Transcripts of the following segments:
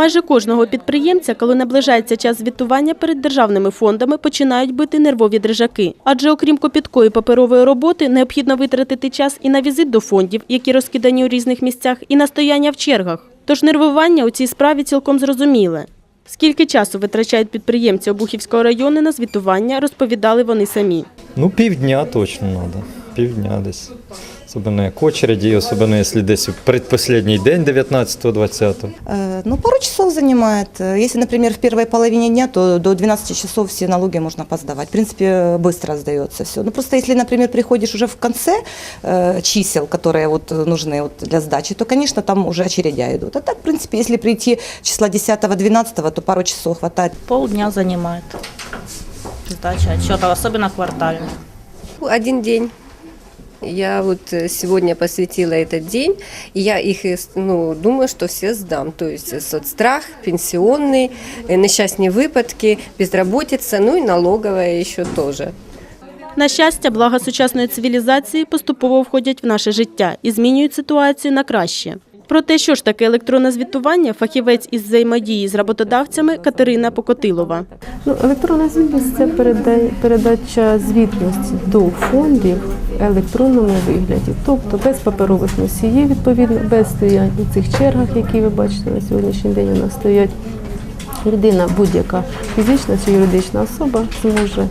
Майже кожного підприємця, коли наближається час звітування перед державними фондами, починають бити нервові дрижаки. Адже окрім копіткої паперової роботи, необхідно витратити час і на візит до фондів, які розкидані у різних місцях, і на стояння в чергах. Тож нервування у цій справі цілком зрозуміле. Скільки часу витрачають підприємці Обухівського району на звітування, розповідали вони самі. Ну, півдня точно треба. Півдня десь. Особливо як очереді, особливо якщо десь у предпоследній день 19-20. Э, Ну, пару часов занимает. Если, например, в первой половине дня, то до 12 часов все налоги можно поздавать. В принципе, быстро сдается все. Ну, просто если, например, приходишь уже в конце э, чисел, которые вот нужны вот для сдачи, то, конечно, там уже очередя идут. А так, в принципе, если прийти числа 10-12, то пару часов хватает. Полдня занимает сдача отчетов, особенно квартально. Один день. Я вот э, сегодня посвятила этот день, и я их, э, с- ну, думаю, что все сдам. То есть э, соцстрах, пенсионный, э, несчастные выпадки, безработица, ну и налоговая еще тоже. На щастя, блага сучасної цивілізації поступово входять в наше життя і змінюють ситуацію на краще. Про те, що ж таке електронне звітування, фахівець із взаємодії з роботодавцями Катерина Покотилова. Ну, електронна звітність це переда- передача звітності до фондів в електронному вигляді, тобто без паперових носіїв, відповідно, без стоянь у цих чергах, які ви бачите на сьогоднішній день у нас стоять. Людина, будь-яка фізична чи юридична особа зможе,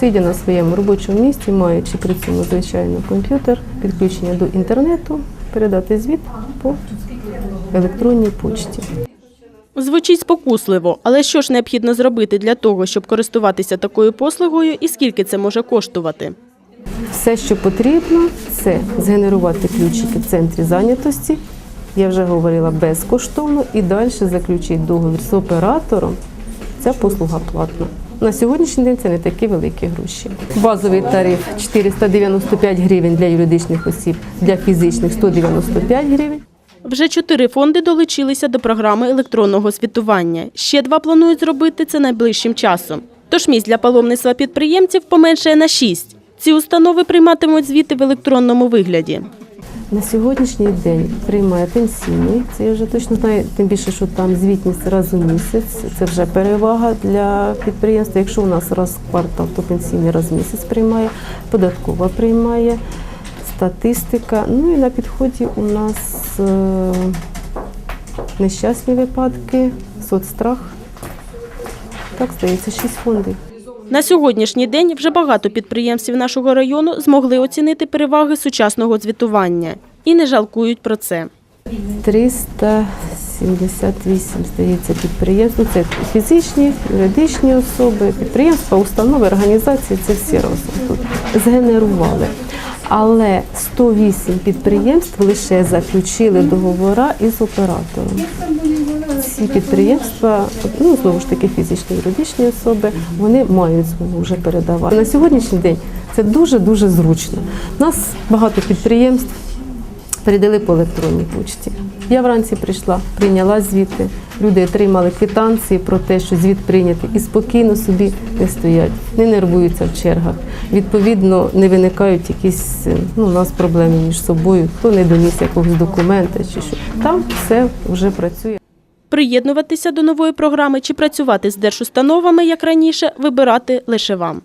сидя на своєму робочому місці, маючи при цьому звичайно комп'ютер, підключення до інтернету, передати звіт по електронній почті. Звучить спокусливо, але що ж необхідно зробити для того, щоб користуватися такою послугою і скільки це може коштувати? Все, що потрібно, це згенерувати ключики в центрі зайнятості. Я вже говорила безкоштовно і далі заключити договір з оператором. Ця послуга платна. На сьогоднішній день це не такі великі гроші. Базовий тариф 495 гривень для юридичних осіб, для фізичних 195 гривень. Вже чотири фонди долучилися до програми електронного звітування. Ще два планують зробити це найближчим часом. Тож місць для паломництва підприємців поменшає на шість. Ці установи прийматимуть звіти в електронному вигляді. На сьогоднішній день приймає пенсійний. Це я вже точно знаю, тим більше, що там звітність раз у місяць. Це вже перевага для підприємства. Якщо у нас раз в квартал, то пенсійний раз в місяць приймає, податкова приймає, статистика. Ну і на підході у нас е, нещасні випадки, соцстрах. Так, здається, шість фондів. На сьогоднішній день вже багато підприємців нашого району змогли оцінити переваги сучасного звітування і не жалкують про це. 378, здається, підприємств. Це фізичні, юридичні особи, підприємства, установи, організації це всі разом тут згенерували. Але 108 підприємств лише заключили договори із оператором. Ці підприємства, ну знову ж таки фізичні юридичні особи, вони мають змогу вже передавати. На сьогоднішній день це дуже дуже зручно. У нас багато підприємств передали по електронній почті. Я вранці прийшла, прийняла звіти. Люди отримали квитанції про те, що звіт прийнятий, і спокійно собі не стоять, не нервуються в чергах. Відповідно, не виникають якісь ну, у нас проблеми між собою, хто не доніс якогось документа чи що. Там все вже працює. Приєднуватися до нової програми чи працювати з держустановами, як раніше, вибирати лише вам.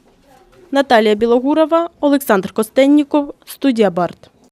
Наталія Білогурова, Олександр Костенніков, студія Барт.